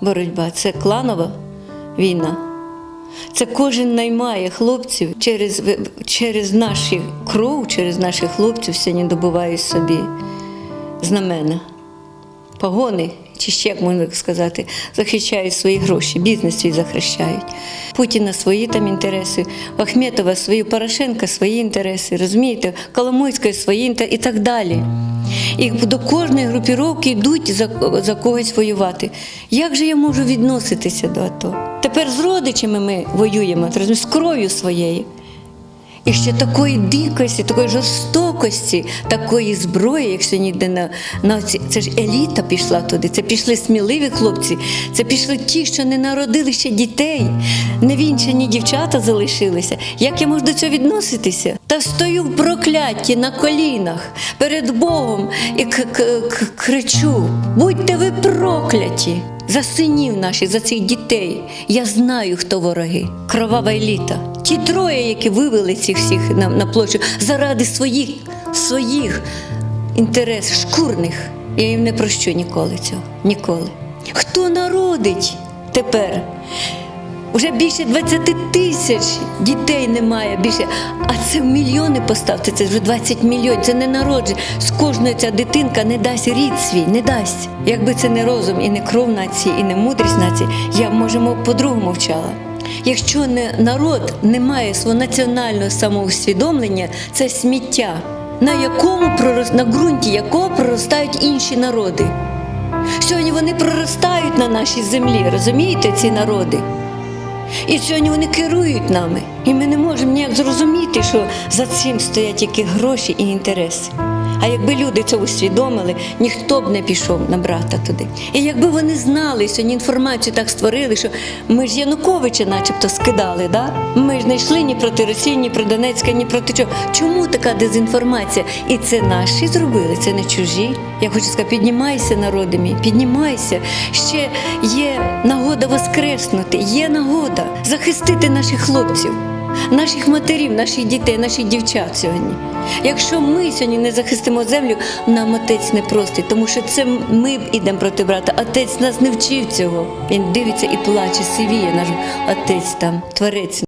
боротьба, це кланова війна. Це кожен наймає хлопців через, через наші кров, через наших хлопців сьогодні добуває собі знамена, погони, чи ще, як можна сказати, захищають свої гроші, бізнес свій захищають. Путіна свої там інтереси, Ахметова свої, Порошенка свої інтереси, розумієте, Коломойська свої інтереси і так далі. І до кожної групіровки йдуть за, за когось воювати. Як же я можу відноситися до АТО? Тепер з родичами ми воюємо, з кров'ю своєю. І ще такої дикості, такої жорстокості, такої зброї, як сьогодні йде на, на ці, це ж еліта пішла туди. Це пішли сміливі хлопці, це пішли ті, що не народили ще дітей, невінчані дівчата залишилися. Як я можу до цього відноситися? Та стою в прокляті на колінах перед Богом і к- к- к- кричу: будьте ви прокляті! За синів наших, за цих дітей. Я знаю, хто вороги. Кровава еліта. Ті троє, які вивели цих всіх на, на площу заради своїх, своїх інтересів, шкурних. Я їм не прощу ніколи цього. Ніколи. Хто народить тепер? Уже більше 20 тисяч дітей немає більше. А це в мільйони поставте, це вже 20 мільйонів. Це не народження. З кожної ця дитинка не дасть рід свій, не дасть. Якби це не розум і не кров нації, і не мудрість нації, я б, може, мов, по-другому вчала. Якщо не народ не має свого національного самоусвідомлення, це сміття, на якому пророс- на ґрунті якого проростають інші народи. Сьогодні вони проростають на нашій землі, розумієте, ці народи? І сьогодні вони керують нами. І ми не можемо ніяк зрозуміти, що за цим стоять тільки гроші і інтереси. А якби люди це усвідомили, ніхто б не пішов на брата туди. І якби вони знали, сьогодні інформацію так створили, що ми ж Януковича начебто скидали, да? ми ж не йшли ні проти Росії, ні проти Донецька, ні проти чого. Чому така дезінформація? І це наші зробили, це не чужі. Я хочу сказати, піднімайся, народи мій, піднімайся. Ще є нагода воскреснути, є нагода захистити наших хлопців, наших матерів, наших дітей, наших дівчат сьогодні. Якщо ми сьогодні не захистимо землю, нам отець не простить, тому що це ми йдемо проти брата. Отець нас не вчив цього. Він дивиться і плаче, сивіє наш отець там, творець.